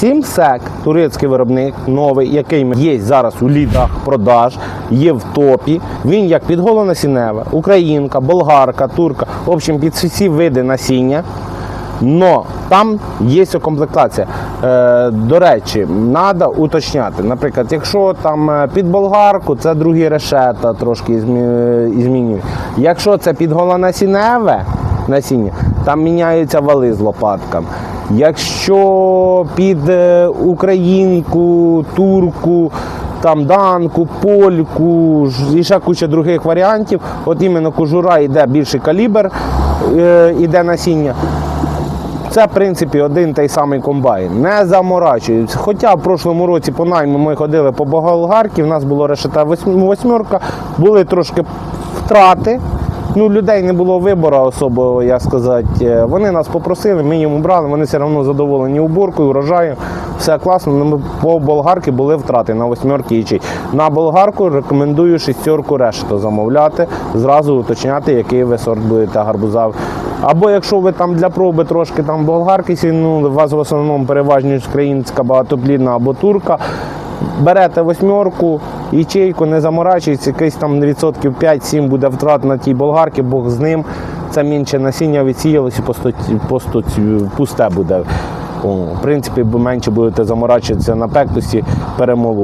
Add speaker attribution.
Speaker 1: Сімсек, турецький виробник, новий, який є зараз у лідах продаж, є в топі. Він як підголонасінневе, українка, болгарка, турка, в общем, під всі види насіння. Но там є комплектація. Е, до речі, треба уточняти. Наприклад, якщо там е, під болгарку, це другі решета трошки змі- змінюють. Якщо це під голонасінневе насіння, там міняються вали з лопатками. Якщо під е, українку, турку, там данку, польку і ще куча других варіантів, от іменно кожура йде більший калібр, е, іде насіння. Це, в принципі, один той самий комбайн. Не заморачуються. Хоча в прошлому році по найму ми ходили по болгарки, в нас було решета восьм- восьмерка, були трошки втрати. Ну, людей не було вибору особливо, як сказати. Е, Вони нас попросили, ми їм убрали, вони все одно задоволені уборкою, урожаєм. Все класно. Ми по болгарки були втрати на восьмерки і. На болгарку рекомендую шістерку решту замовляти, зразу уточняти, який ви сорт будете гарбуза. Або якщо ви там для проби трошки там болгарки сінули, у вас в основному переважність українська багатоплідна або турка. Берете восьмерку, ячейку, не заморачується, якийсь там відсотків 5-7 буде втрат на тій болгарці, Бог з ним. Це менше насіння відсіялося, просто, пусте буде. О, в принципі, менше будете заморачуватися на пектусі, перемолу.